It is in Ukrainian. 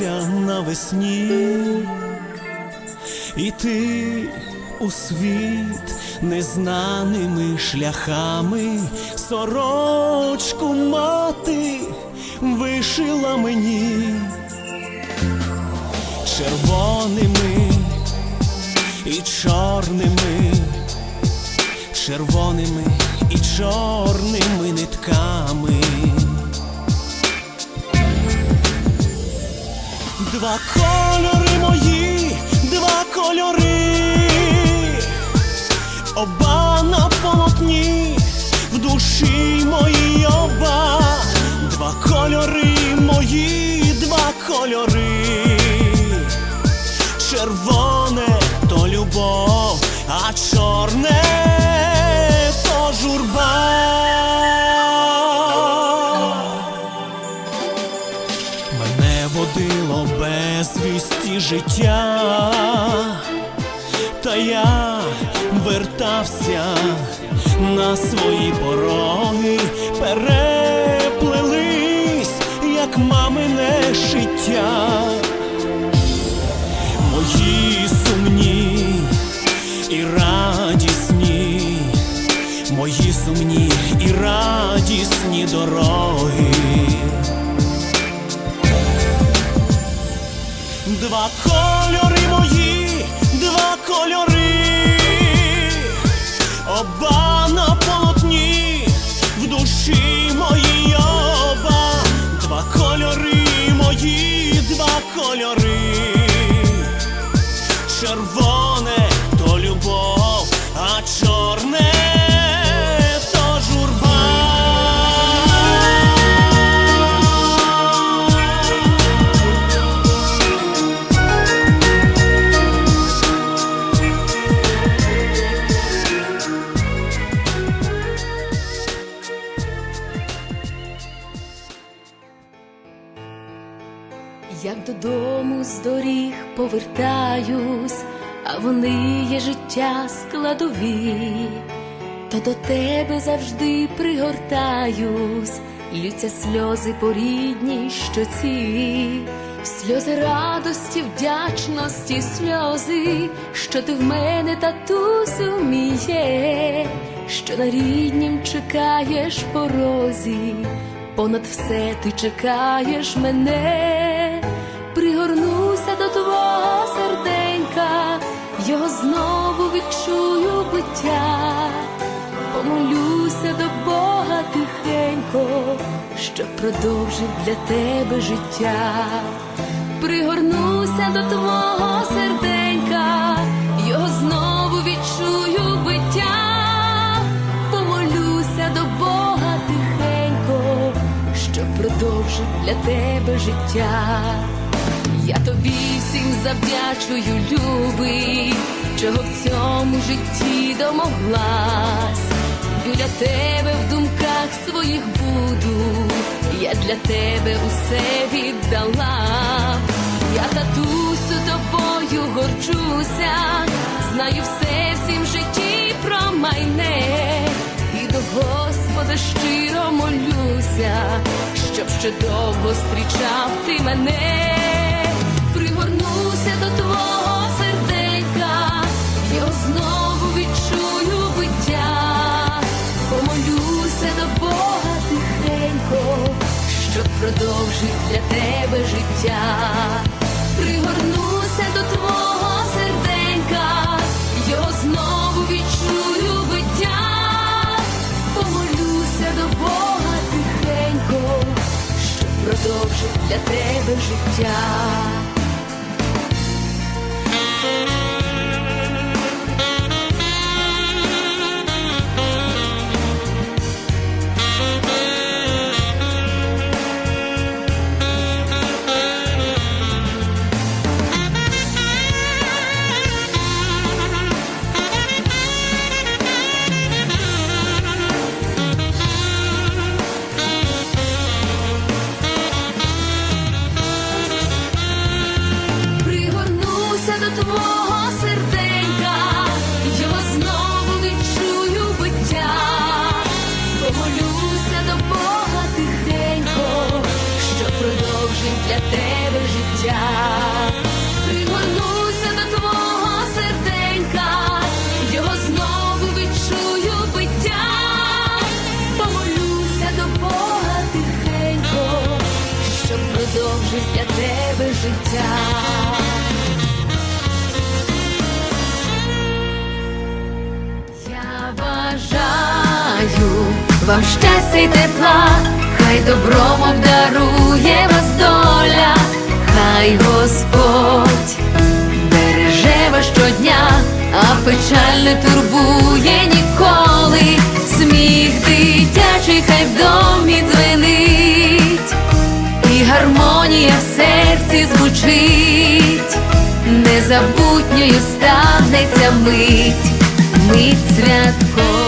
вертався навесні, і ти у світ незнаними шляхами сорочку мати вишила мені червоними і чорними, червоними і чорними нитками. Два кольори мої, два кольори, оба на полотні, в душі моїй оба, два кольори мої, два кольори, червоне то любов, а чорне безвісті життя, та я вертався на свої пороги, переплелись, як мамине шиття, мої сумні і радісні, мої сумні і радісні дороги. Два кольори мої, два кольори, оба на полотні, в душі моїй оба, два кольори мої, два кольори, Як додому з доріг повертаюсь, а вони є життя складові, то до тебе завжди пригортаюсь, лються сльози по рідній щоці, сльози радості, вдячності, сльози, що ти в мене татусю мій є, що на ріднім чекаєш порозі, понад все ти чекаєш мене, пригорнуся до твого серденька, його знову відчую биття, помолюся до Бога тихенько, щоб продовжив для тебе життя, пригорнуся до твого серденька, продовжив для тебе життя. Я тобі всім завдячую, любий, чого в цьому житті домоглась. Біля тебе в думках своїх буду, я для тебе усе віддала. Я татусю тобою горчуся, знаю все всім житті про майне, і до Господа щиро молюся, щоб ще довго зустрічав ти мене, пригорнуся до твого серденька, його знову відчую биття, помолюся до Бога тихенько, щоб продовжить для тебе життя, пригорнуся до твого продовжить для тебе життя. Я бажаю вам щастя й тепла, хай добром обдарує вас доля, хай Господь береже вас щодня, а печаль не турбує ніколи. Сміх дитячий, хай в звучить, незабутньою станеться мить, мить святко.